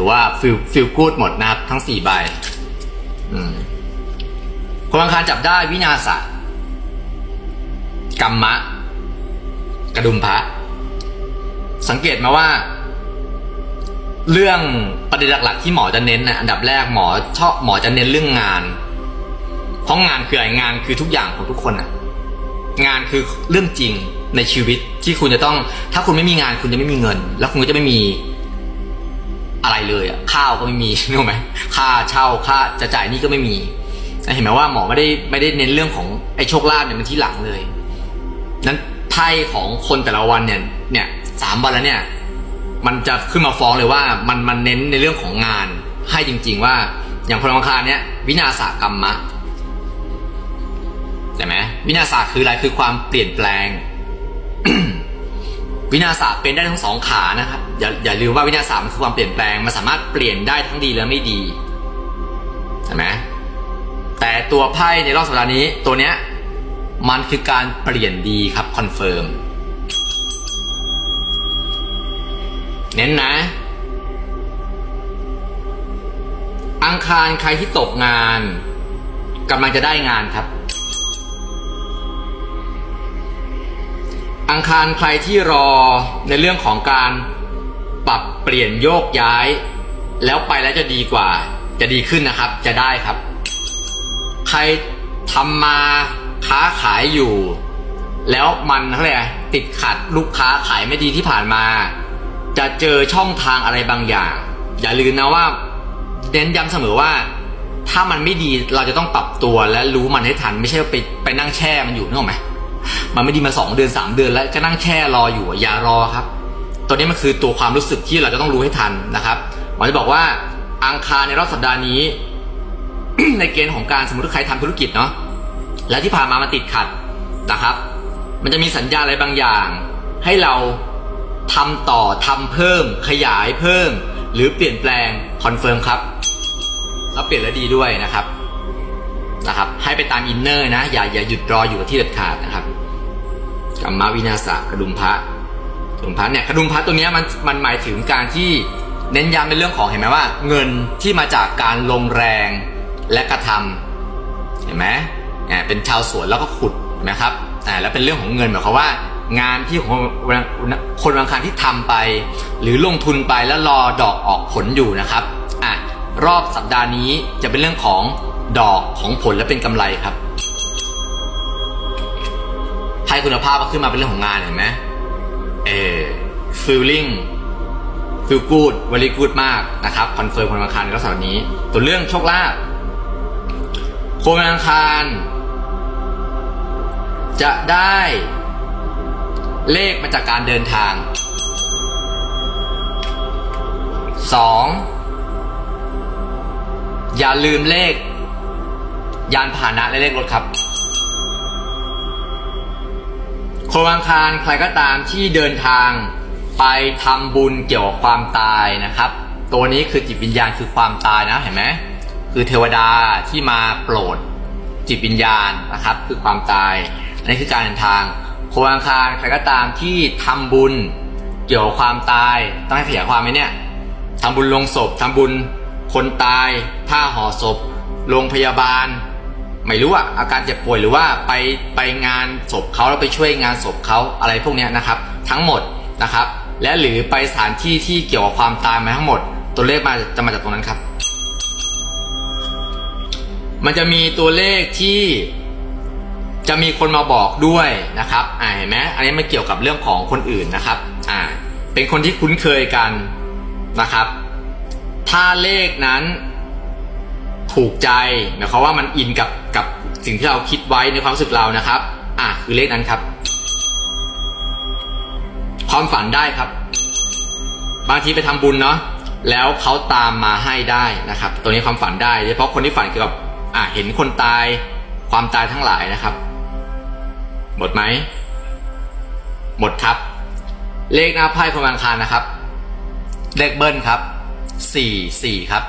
ถือว่าฟิลฟิลกูดหมดนะครับทั้งสี่ใบคนอังคารจับได้วินาศกัมมะ กระดุมพระ สังเกตมาว่า เรื่องประเด็นหลักๆที่หมอจะเน้นนะอันดับแรกหมอชอบหมอจะเน้นเรื่องงาน เพราะงานคืออะไรงานคือทุกอย่างของทุกคนอะงานคือเรื่องจริงในชีวิตที่คุณจะต้อง ถ้าคุณไม่มีงานคุณจะไม่มีเงิน แล้วคุณก็จะไม่มี อะไรเลยอะข้าวก็ไม่มีนึกไหมค่าเช่าค่าจะจ่ายนี่ก็ไม่มีเห็นไหมว่าหมอไม่ได้ไม่ได้เน้นเรื่องของไอ้โชคลาภเนี่ยมันที่หลังเลยนั้นไพ่ของคนแต่ละวันเนี่ยเนี่ยสามวันแล้วเนี่ย มันจะขึ้นมาฟ้องเลยว่ามันมันเน้นในเรื่องของงานให้จริง ๆ ว่าอย่างคนอังคารเนี่ยวินาศกรรมะใช่ไหมวินาศคืออะไรคือความเปลี่ยนแปลง วินาศาเป็นได้ทั้งสองขานะครับอย่าอย่าลืมว่าวินาศามันคือความเปลี่ยนแปลงมันสามารถเปลี่ยนได้ทั้งดีและไม่ดีใช่ไหมแต่ตัวไพ่ในรอบสัปดาห์นี้ตัวเนี้ยมันคือการเปลี่ยนดีครับคอนเฟิร์มเน้นนะ อังคารใครที่ตกงานกำลังจะได้งานครับ อังคารใครที่รอในเรื่องของการปรับเปลี่ยนโยกย้าย แล้วไปแล้วจะดีกว่า จะดีขึ้นนะครับ จะได้ครับ ใครทำมาค้าขายอยู่ แล้วมันเขาเรียกอะไรติดขัดลูกค้าขายไม่ดีที่ผ่านมา จะเจอช่องทางอะไรบางอย่าง อย่าลืมนะว่าเน้นย้ำเสมอว่า ถ้ามันไม่ดีเราจะต้องปรับตัวและรู้มันให้ทัน ไม่ใช่ไปไปนั่งแช่มันอยู่นึกออกไหม มันไม่ดีมาสองเดือนสามเดือนแล้วก็นั่งแช่รออยู่อย่ารอครับ ตัวนี้มันคือตัวความรู้สึกที่เราจะต้องรู้ให้ทันนะครับหมอจะบอกว่าอังคารในรอบสัปดาห์นี้ ในเกณฑ์ของการสมมติว่าใครทำธุรกิจเนาะแล้วที่ผ่านมามันติดขัดนะครับ มันจะมีสัญญาอะไรบางอย่าง ให้เราทำต่อทำเพิ่ม ขยายเพิ่ม หรือเปลี่ยนแปลงคอนเฟิร์มครับแล้วเปลี่ยนแล้วดีด้วยนะครับ นะครับ ให้ไปตามอินเนอร์นะ อย่าอย่าหยุดรออยู่กับที่เด็ดขาดนะครับกัมมาวินาศกระดุมพระกระดุมพระเนี่ยกระดุมพระตัวเนี้ยมันมันหมายถึงการที่เน้นย้ำในเรื่องของเห็นไหมว่า เงินที่มาจากการลงแรงและกระทำเห็นไหมอ่าเป็นชาวสวนแล้วก็ขุดนไหมครับอ่าแล้วเป็นเรื่องของเงินหมายความว่า งานที่ของคนบางครั้งที่ทำไป หรือลงทุนไปแล้วรอดอกออกผลอยู่นะครับอะรอบสัปดาห์นี้จะเป็นเรื่องของ ดอกของผลและเป็นกำไรครับไพ่คุณภาพก็ขึ้นมาเป็นเรื่องของงานเห็นไหมเออ feeling feel good very good มากนะครับคอนเฟิร์มคนอังคารในรอบสัปดาห์นี้ตัวเรื่องโชคลาภคนอังคารจะได้เลขมาจากการเดินทางสองอย่าลืมเลข ยานพาหนะและเลขรถครับโครงอังคารใครก็ตามที่เดินทางไปทำบุญเกี่ยวกับความตายนะครับ ตัวนี้คือจิตวิญญาณคือความตายนะเห็นไหมคือเทวดาที่มาโปรดจิตวิญญาณนะครับ คือความตายอันนี้คือการเดินทางโครงอังคารใครก็ตามที่ทำบุญเกี่ยวกับความตายต้องให้ขยายความไหมเนี่ยทำบุญลงศพทำบุญคนตายผ้าห่อศพโรงพยาบาล ไม่รู้อะอาการเจ็บป่วยหรือว่าไปไปงานศพเขาแล้วไปช่วยงานศพเขาอะไรพวกนี้นะครับ ทั้งหมดนะครับ และหรือไปสถานที่ที่เกี่ยวกับความตายมาทั้งหมด ตัวเลขมาจะมาจากตรงนั้นครับ มันจะมีตัวเลขที่จะมีคนมาบอกด้วยนะครับอ่าเห็นไหมอันนี้มันเกี่ยวกับเรื่องของคนอื่นนะครับอ่าเป็นคนที่คุ้นเคยกันนะครับ ถ้าเลขนั้น ถูกใจหมายความว่ามันอินกับกับสิ่งที่เราคิดไว้ในความรู้สึกเรานะครับ อะคือเลขนั้นครับ ความฝันได้ครับ บางทีไปทำบุญเนาะแล้วเขาตามมาให้ได้นะครับ ตัวนี้ความฝันได้โดยเฉพาะคนที่ฝันเกี่ยวกับอะเห็นคนตายความตายทั้งหลายนะครับ หมดไหมหมดครับ เลขหน้าไพ่คนบางคารนะครับ เลขเบิ้ลครับสี่สี่ครับ